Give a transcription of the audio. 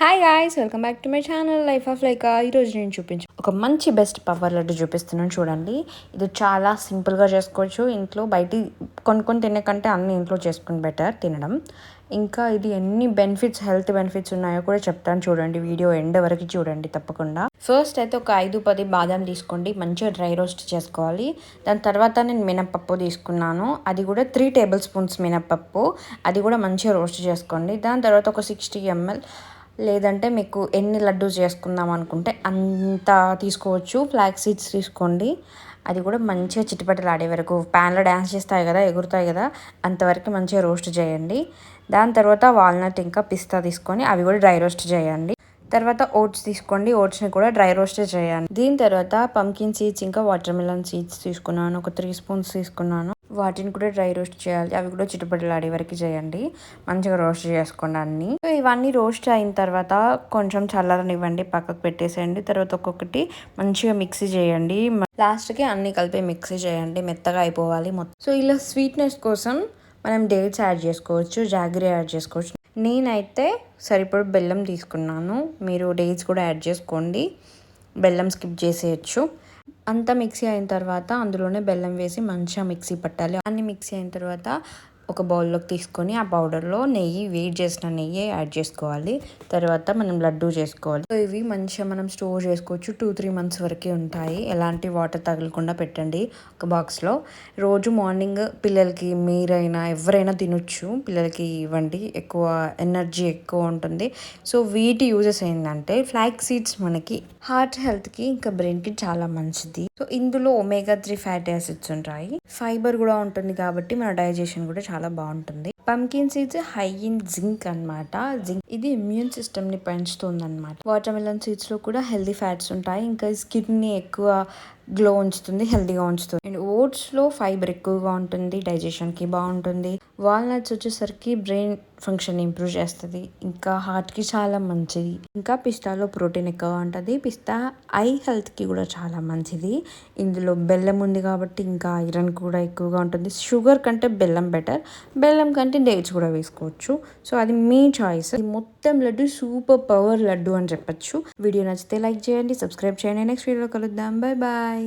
Guys welcome back to my channel life of like ఈరోజు నేను చూపించు ఒక మంచి బెస్ట్ పవర్ లడ్డు చూపిస్తున్నాను చూడండి. ఇది చాలా సింపుల్గా చేసుకోవచ్చు. ఇంట్లో బయట కొనుక్కొని తినే కంటే అన్ని ఇంట్లో చేసుకుని బెటర్ తినడం. ఇంకా ఇది ఎన్ని బెనిఫిట్స్ హెల్త్ బెనిఫిట్స్ ఉన్నాయో కూడా చెప్తాను చూడండి. వీడియో ఎండ్ వరకు చూడండి తప్పకుండా. ఫస్ట్ అయితే ఒక ఐదు పది బాదం తీసుకోండి. మంచిగా డ్రై రోస్ట్ చేసుకోవాలి. దాని తర్వాత నేను మినప్పప్పు తీసుకున్నాను. అది కూడా త్రీ టేబుల్ స్పూన్స్ మినప్పప్పు. అది కూడా మంచిగా రోస్ట్ చేసుకోండి. దాని తర్వాత ఒక సిక్స్టీ ఎంఎల్ లేదంటే మీకు ఎన్ని లడ్డూస్ చేసుకుందాం అనుకుంటే అంత తీసుకోవచ్చు. ఫ్లాక్ సీడ్స్ తీసుకోండి. అది కూడా మంచిగా చిట్టుపట్టలాడే వరకు. ప్యాన్లో డ్యాన్స్ చేస్తాయి కదా ఎగురుతాయి కదా అంతవరకు మంచిగా రోస్ట్ చేయండి. దాని తర్వాత వాల్నట్ ఇంకా పిస్తా తీసుకొని అవి కూడా డ్రై రోస్ట్ చేయండి. తర్వాత ఓట్స్ తీసుకోండి. ఓట్స్ని కూడా డ్రై రోస్ట్ చేయండి. దీని తర్వాత పంకిన్ సీడ్స్ ఇంకా వాటర్ మిలన్ సీడ్స్ తీసుకున్నాను. ఒక త్రీ స్పూన్స్ తీసుకున్నాను. వాటిని కూడా డ్రై రోస్ట్ చేయాలి. అవి కూడా చిటుపటలాడే వరకు చేయండి. మంచిగా రోస్ట్ చేసుకోండి అన్ని. సో ఇవన్నీ రోస్ట్ అయిన తర్వాత కొంచెం చల్లరనివ్వండి పక్కకు పెట్టేసేయండి. తర్వాత ఒక్కొక్కటి మంచిగా మిక్సీ చేయండి. లాస్ట్కి అన్ని కలిపి మిక్సీ చేయండి. మెత్తగా అయిపోవాలి మొత్తం. సో ఇలా స్వీట్నెస్ కోసం మనం డేట్స్ యాడ్ చేసుకోవచ్చు జాగ్రీ యాడ్ చేసుకోవచ్చు. నేనైతే సరిపడు బెల్లం తీసుకున్నాను. మీరు డేట్స్ కూడా యాడ్ చేసుకోండి. బెల్లం స్కిప్ చేసేయచ్చు. అంతా మిక్సీ అయిన తర్వాత అందులోనే బెల్లం వేసి మంచిగా మిక్సీ పట్టాలి. అన్ని మిక్సీ అయిన తర్వాత ఒక బౌల్లోకి తీసుకొని ఆ పౌడర్లో నెయ్యి వేడి చేసిన నెయ్యి యాడ్ చేసుకోవాలి. తర్వాత మనం లడ్డూ చేసుకోవాలి. సో ఇవి మంచిగా మనం స్టోర్ చేసుకోవచ్చు. టూ త్రీ మంత్స్ వరకే ఉంటాయి. ఎలాంటి వాటర్ తగలకుండా పెట్టండి ఒక బాక్స్లో. రోజు మార్నింగ్ పిల్లలకి మీరైనా ఎవరైనా తినొచ్చు. పిల్లలకి ఇవ్వండి. ఎక్కువ ఎనర్జీ ఎక్కువ ఉంటుంది. సో వీటి యూజెస్ ఏంటంటే ఫ్లాక్ సీడ్స్ మనకి హార్ట్ హెల్త్కి ఇంకా బ్రెయిన్కి చాలా మంచిది. సో ఇందులో ఒమేగా త్రీ ఫ్యాటీ యాసిడ్స్ ఉంటాయి. ఫైబర్ కూడా ఉంటుంది కాబట్టి మన డైజెషన్ కూడా చాలా చాలా బాగుంటుంది. Pumpkin seeds high in zinc అనమాట జింక్ ఇది ఇమ్యూన్ సిస్టమ్ని పెంచుతుంది అనమాట వాటర్ మిలన్ సీడ్స్లో కూడా హెల్దీ ఫ్యాట్స్ ఉంటాయి. ఇంకా స్కిన్ని ఎక్కువ గ్లో ఉంచుతుంది హెల్దీగా ఉంచుతుంది. అండ్ ఓట్స్లో ఫైబర్ ఎక్కువగా ఉంటుంది డైజెషన్కి బాగుంటుంది. వాల్నట్స్ వచ్చేసరికి బ్రెయిన్ ఫంక్షన్ ఇంప్రూవ్ చేస్తుంది ఇంకా హార్ట్కి చాలా మంచిది. ఇంకా పిస్తాలో ప్రోటీన్ ఎక్కువ ఉంటుంది. పిస్తా ఐ హెల్త్కి కూడా చాలా మంచిది. ఇందులో బెల్లం ఉంది కాబట్టి ఇంకా ఐరన్ కూడా ఎక్కువగా ఉంటుంది. షుగర్ కంటే బెల్లం బెటర్. బెల్లం కంటే డేట్స్ కూడా వేసుకోవచ్చు. సో అది మీ చాయిస్. మొత్తం లడ్డు సూపర్ పవర్ లడ్డు అని చెప్పచ్చు. వీడియో నచ్చితే లైక్ చేయండి సబ్స్క్రైబ్ చేయండి. నెక్స్ట్ వీడియోలో కలుద్దాం. Bye bye.